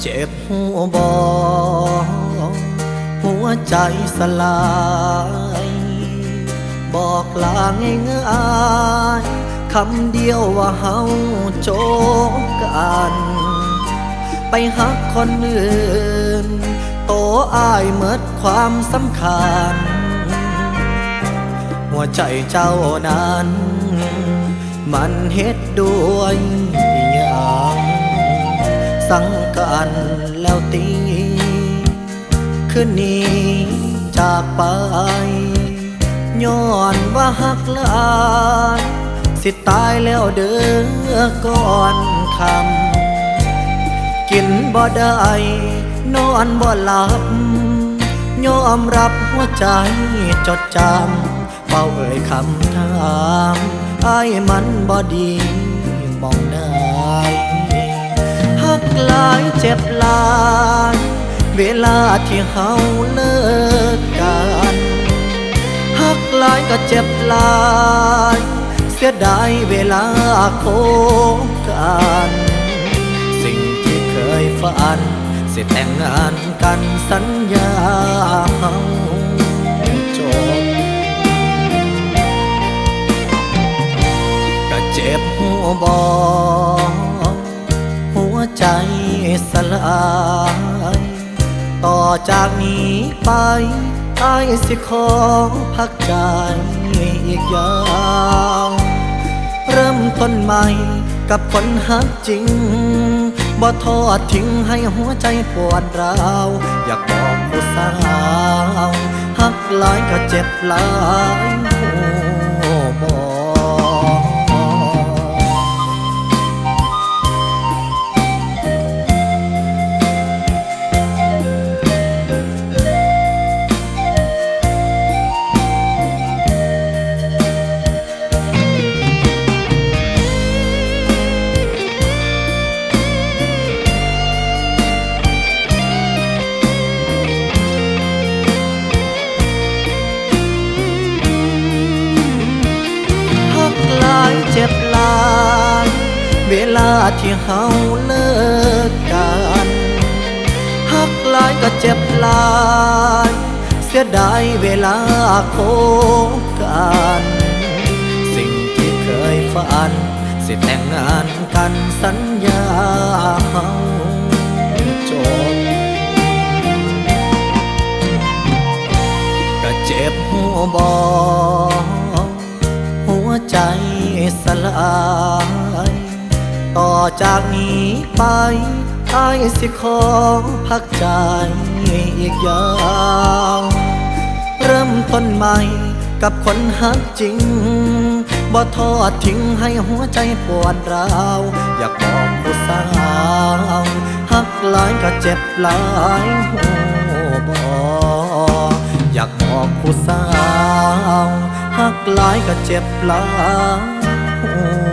เจ็บหัวบอหัวใจสลาย บอกลาง่ายๆคำเดียวว่าเฮาโจบกัน ไปหักคนอื่น โตอายเมิดความสำคัญ หัวใจเจ้านั้น มันเฮ็ดด้วยหยัง สังกันแล้วตี คืนนี้จากไป ย้อนว่าหักลายสิตายแล้วเด้อก่อนคำ กินบ่ได้นอนบ่หลับยอมรับหัวใจจดจำเฝ้าเอ่ยคำถามไอายมันบ่ดีมองได้ หักหลายเจ็บหลาย เวลาที่เฮาเลิกกันหักหลายก็เจ็บหลาย เสียดายเวลาโคกัน สิ่งที่เคยฝันสิแต่งงานกันสัญญาเฮาจบก็เจ็บหัวบอ สลายต่อจากนี้ไปไอ้ายสิขอพักใจอีกยาวเริ่มต้นใหม่กับคนหักจริงบ่ทอดทิ้งให้หัวใจปวดร้าว อยากบอกผู้สาวหักหลายก็เจ็บหลาย เวลาที่เฮาเลิกกันหักหลายก็เจ็บหลาย เสียดายเวลาโคบกัน สิ่งที่เคยฝัน สิแต่งงานกันสัญญาเฮาจบก็เจ็บหัวบอหัวใจสลาย ต่อจากนี้ไปไอ้ายสิขอพักใจอีกยาว เริ่มต้นใหม่กับคนหักจริงบ่ทอดทิ้งให้หัวใจปวดร้าว อยากบอกผู้สาวหักหลายก็เจ็บหลายหัวบออยากบอกผู้สาวหักหลายก็เจ็บหลายหั